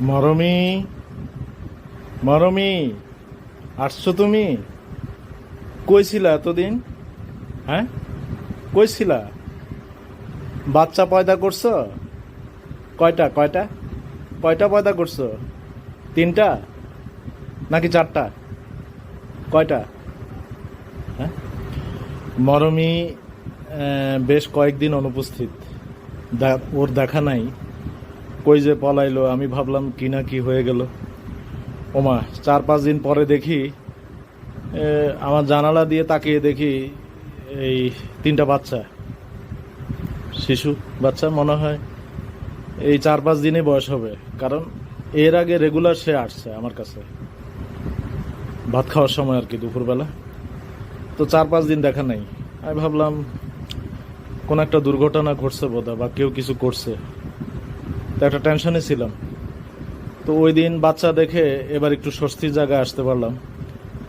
মরমি মরমি, আসছো তুমি? কইছিলা এতদিন? হ্যাঁ? কইছিলা? বাচ্চা পয়দা করছ? কয়টা কয়টা? কয়টা পয়দা করছ? তিনটা? নাকি চারটা? কয়টা? হ্যাঁ? মরমি বেশ কয়েকদিন অনুপস্থিত। ওর দেখা নাই। কই যে পলাইলো, আমি ভাবলাম কি না কি হয়ে গেল। ওমা, চার পাঁচ দিন পরে দেখি আমার জানালা দিয়ে তাকিয়ে দেখি এই তিনটা বাচ্চা। শিশু বাচ্চা মনে হয় এই চার পাঁচ দিনে বয়স হবে, কারণ এর আগে রেগুলার সে আসছে আমার কাছে। ভাত খাওয়ার সময় আর কি, দুপুরবেলা। তো চার পাঁচ দিন দেখা নাই। আমি ভাবলাম, কোন একটা দুর্ঘটনা ঘটছে বোধহয় বা কেউ কিছু করছে। তো একটা টেনশনে ছিলাম। তো ওই দিন বাচ্চা দেখে এবার একটু স্বস্তির জায়গায় আসতে পারলাম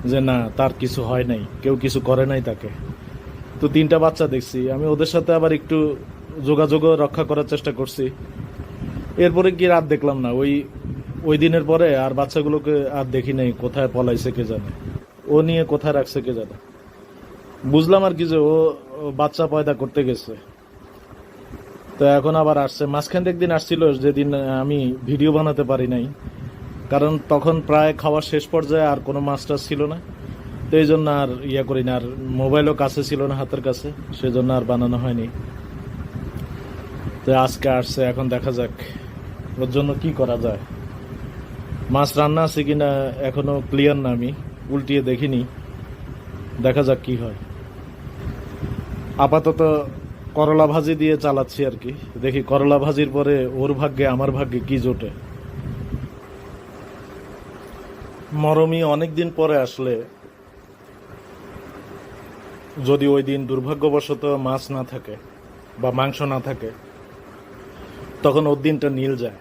যে, না, তার কিছু হয় নাই, কেউ কিছু করে নাই তাকে। তো তিনটা বাচ্চা দেখছি। আমি ওদের সাথে আবার একটু যোগাযোগও রক্ষা করার চেষ্টা করছি। এরপরে কি রাত দেখলাম না। ওই ওই দিনের পরে আর বাচ্চাগুলোকে আর দেখি নাই কোথায় পলাইছে কে জানে। ও নিয়ে কোথায় রাখছে কে জানে। বুঝলাম আর কি যে ও বাচ্চা পয়দা করতে গেছে। তো এখন আবার আসছে। মাঝখান একদিন আসছিল, যেদিন আমি ভিডিও বানাতে পারি নাই। কারণ তখন প্রায় খাওয়ার শেষ পর্যায়ে আর কোনো মাস্টার ছিল না। তো এই জন্য আর ইয়া করি না, আর মোবাইলও কাছে ছিল না হাতের কাছে, সেজন্য আর বানানো হয়নি। তো আজকে আসছে, এখন দেখা যাক ওর জন্য কি করা যায়। মাছ রান্না আছে কিনা এখনও ক্লিয়ার না আমি, উল্টিয়ে দেখিনি। দেখা যাক কি হয়। আপাতত করলা ভাজি দিয়ে চালাচ্ছি আর কি। দেখি করলা ভাজির পরে ওর ভাগ্যে আমার ভাগ্যে কি জোটে। মরমি অনেকদিন পরে আসলে। যদি ওই দিন দুর্ভাগ্যবশত মাছ না থাকে বা মাংস না থাকে, তখন ওর দিনটা নীল যায়।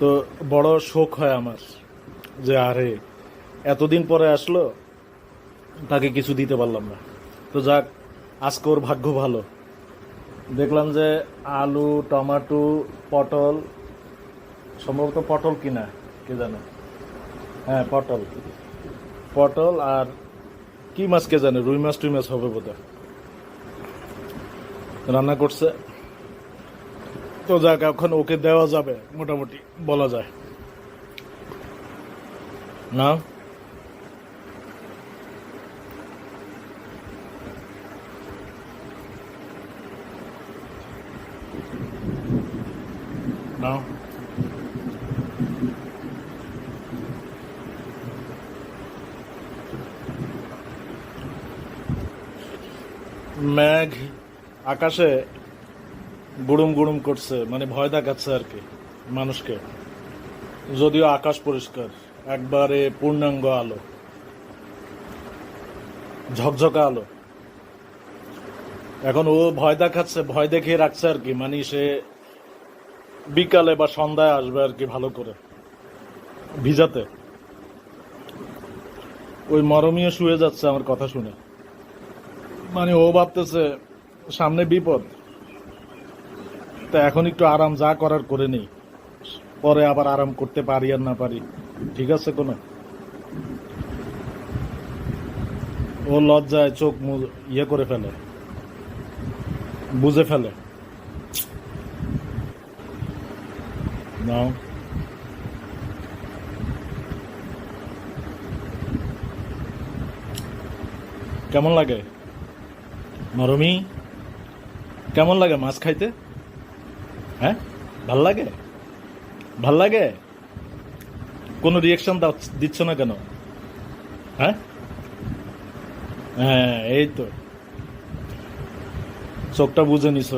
তো বড় শোক হয় আমার যে, আরে, এতদিন পরে আসলো, তাকে কিছু দিতে পারলাম না। তো যাক আজকে ওর ভাগ্য ভালো। দেখলাম যে আলু, টমাটো, পটল, সম্ভবত পটল কিনা, কে জানে। হ্যাঁ পটল। পটল আর কি মাছ কে জানে, রুই মাছ, টুই মাছ হবে বোধ রান্না করছে। তো যাক, এখন ওকে দেওয়া যাবে, মোটামুটি বলা যায়। না? নাও মেঘ আকাশে গুড়ুম গুড়ুম করছে মানে ভয় দেখাচ্ছে আর কি মানুষকে। যদিও আকাশ পরিষ্কার, একবারে পূর্ণাঙ্গ আলো, ঝকঝকা আলো। এখন ও ভয় দেখাচ্ছে, ভয় দেখিয়ে রাখছে আর কি মানে সে বিকালে বা সন্ধ্যায় আসবে আর কি ভালো করে। ভিজাতে। ওই মরমিও শুয়ে যাচ্ছে আমার কথা শুনে। মানে ও ভাবতেছে, সামনে বিপদ। তা এখন একটু আরাম যা করার করে নেই। পরে আবার আরাম করতে পারি আর না পারি। ঠিক আছে কোনো? ও লজ্জায় চোখ ইয়ে করে ফেলে। বুঝে ফেলে। নাও কেমন লাগে? নরমি? কেমন লাগে মাছ খাইতে? হ্যাঁ? ভালো লাগে? ভালো লাগে? কোনো রিয়েকশন দিচ্ছ না কেন? হ্যাঁ? হ্যাঁ এই তো। চোখটা বুঝে নিছ।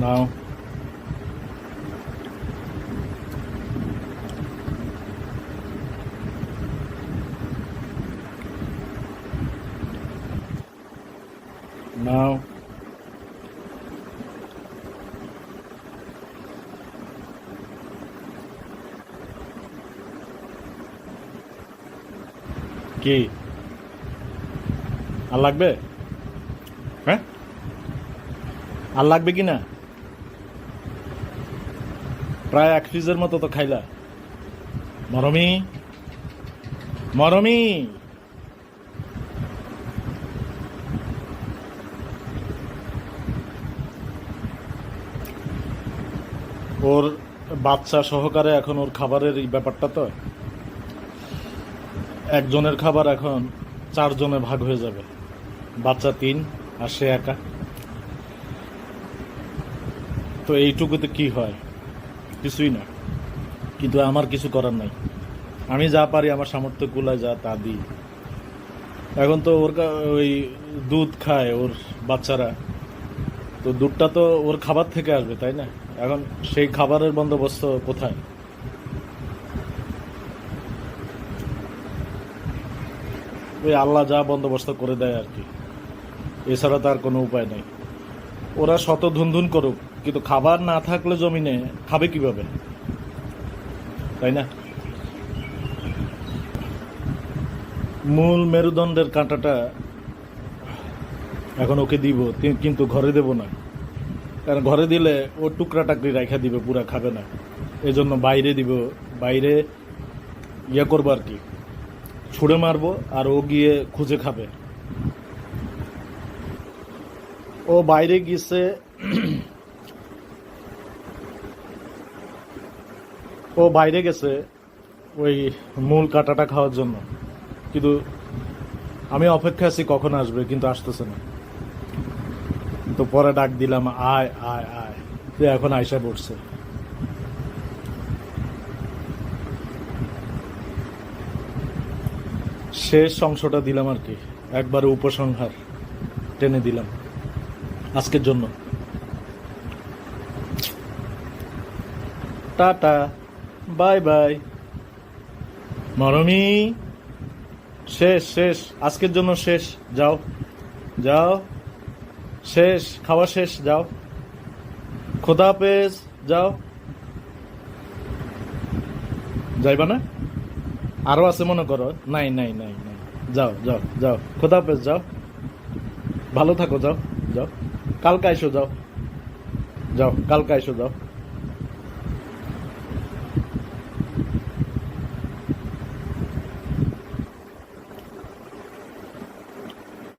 নাও নাও কি আর লাগবে হ্যাঁ আর লাগবে কি না প্রায় এক ফ্রিজের মতো তো খাইলা। মরমি মরমি। ওর বাচ্চা সহকারে এখন ওর খাবারের এই ব্যাপারটা তো? একজনের খাবার এখন চারজনে ভাগ হয়ে যাবে। বাচ্চা তিন, আর সে একা। তো এইটুকুতে কি হয়? কিছুই না। কিন্তু আমার কিছু করার নাই। আমি যা পারি, আমার সামর্থ্য কুলায় যা তা দিই। এখন তো ওর ওই দুধ খায় ওর বাচ্চারা। তো দুধটা তো ওর খাবার থেকে আসবে, তাই না? এখন সেই খাবারের বন্দোবস্ত কোথায়? ওই আল্লাহ যা বন্দোবস্ত করে দেয় আর কি। এছাড়া তার কোনো উপায় নেই। ওরা শত ধুনধুন করুক। কিন্তু খাবার না থাকলে জমিনে খাবে কীভাবে? তাই না? মূল মেরুদণ্ডের কাঁটাটা এখন ওকে দিব কিন্তু ঘরে দেব না। কারণ ঘরে দিলে ও টুকরা টাকরি রাখা দিবে, পুরা খাবে না। এজন্য বাইরে দিব, বাইরে ইয়ে করব আর কি। ছুঁড়ে মারবো আর ও গিয়ে খুঁজে খাবে। ও বাইরে গিয়েছে ও বাইরে গেছে ওই মূল কাটাটা খাওয়ার জন্য। কিন্তু আমি অপেক্ষা আছি কখন আসবে, কিন্তু আসতেছে না। তো পরে ডাক দিলাম, আয় আয় আয়। তো এখন আয়সা পড়ছে শেষ অংশটা দিলাম আর কি। একবারে উপসংহার টেনে দিলাম আজকের জন্য। টাটা। Bye bye. মরমি। শেষ শেষ। আজকের জন্য শেষ। যাও। যাও। শেষ। খাওয়া শেষ। যাও। খোদা হাফেজ। যাও। যাইবা না? আরও আছে মনে করো। নাই নাই নাই নাই। যাও যাও যাও। খোদা হাফেজ, যাও। ভালো থাকো, যাও যাও। কালকে আইসো, যাও। যাও, কালকে আইসো, যাও।